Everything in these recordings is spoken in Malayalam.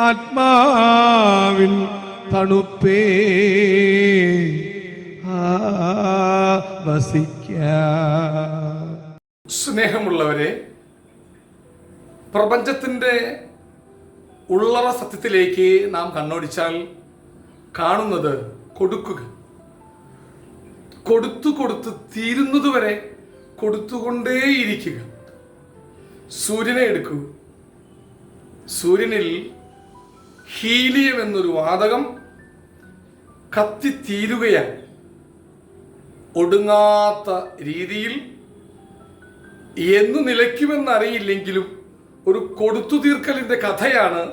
ആത്മാവിൻ തണുപ്പേ. വസിക്ക. സ്നേഹമുള്ളവരെ പ്രപഞ്ചത്തിന്റെ ഉള്ളറ സത്യത്തിലേക്ക് നാം കണ്ണോടിച്ചാൽ കാണുന്നത് കൊടുക്കുക. കൊടുത്തു കൊടുത്ത് തീരുന്നതുവരെ കൊടുത്തുകൊണ്ടേയിരിക്കുക. സൂര്യനെ എടുക്കൂ. സൂര്യനിൽ ഹീലിയം എന്നൊരു വാതകം കത്തിത്തീരുകയാണ് ഒടുങ്ങാത്ത രീതിയിൽ എന്നു നിലയ്ക്കുമെന്നറിയില്ലെങ്കിലും ഒരു കൊടുത്തു തീർക്കലിന്റെ കഥയാണ്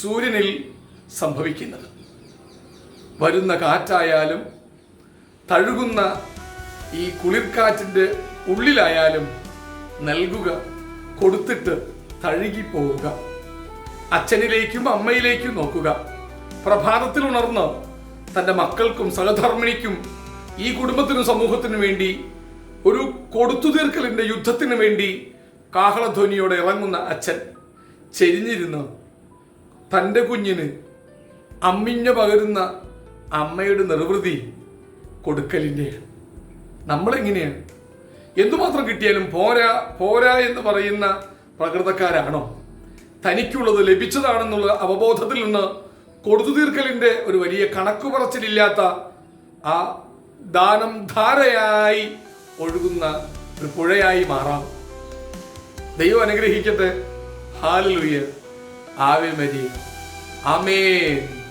സൂര്യനിൽ സംഭവിക്കുന്നത്. വരുന്ന കാറ്റായാലും തഴുകുന്ന ഈ കുളിർക്കാറ്റിന്റെ ഉള്ളിലായാലും നൽകുക കൊടുത്തിട്ട് തഴുകിപ്പോവുക അച്ഛനിലേക്കും അമ്മയിലേക്കും നോക്കുക. പ്രഭാതത്തിൽ ഉണർന്ന് തന്റെ മക്കൾക്കും സഹധർമ്മിണിക്കും ഈ കുടുംബത്തിനും സമൂഹത്തിനും വേണ്ടി ഒരു കൊടുത്തു തീർക്കലിന്റെ യുദ്ധത്തിന് വേണ്ടി കാഹളധ്വനിയോടെ ഇറങ്ങുന്ന അച്ഛൻ ചെരിഞ്ഞിരുന്ന് തന്റെ കുഞ്ഞിന് അമ്മിഞ്ഞ പകരുന്ന അമ്മയുടെ നിർവൃതി കൊടുക്കലിന്റെയാണ് നമ്മളെങ്ങനെയാണ് എന്തുമാത്രം കിട്ടിയാലും പോരാ പോരാ എന്ന് പറയുന്ന പ്രകൃതക്കാരാണോ? തനിക്കുള്ളത് ലഭിച്ചതാണെന്നുള്ള അവബോധത്തിൽ നിന്ന് കൊടുത്തു തീർക്കലിന്റെ ഒരു വലിയ കണക്കു പറച്ചിലില്ലാത്ത ആ ദാനം ധാരയായി ഒഴുകുന്ന ഒരു പുഴയായി മാറാം. ദൈവം അനുഗ്രഹിക്കട്ടെ. ഹാലലുയ ആവേ മരി ആമേൻ.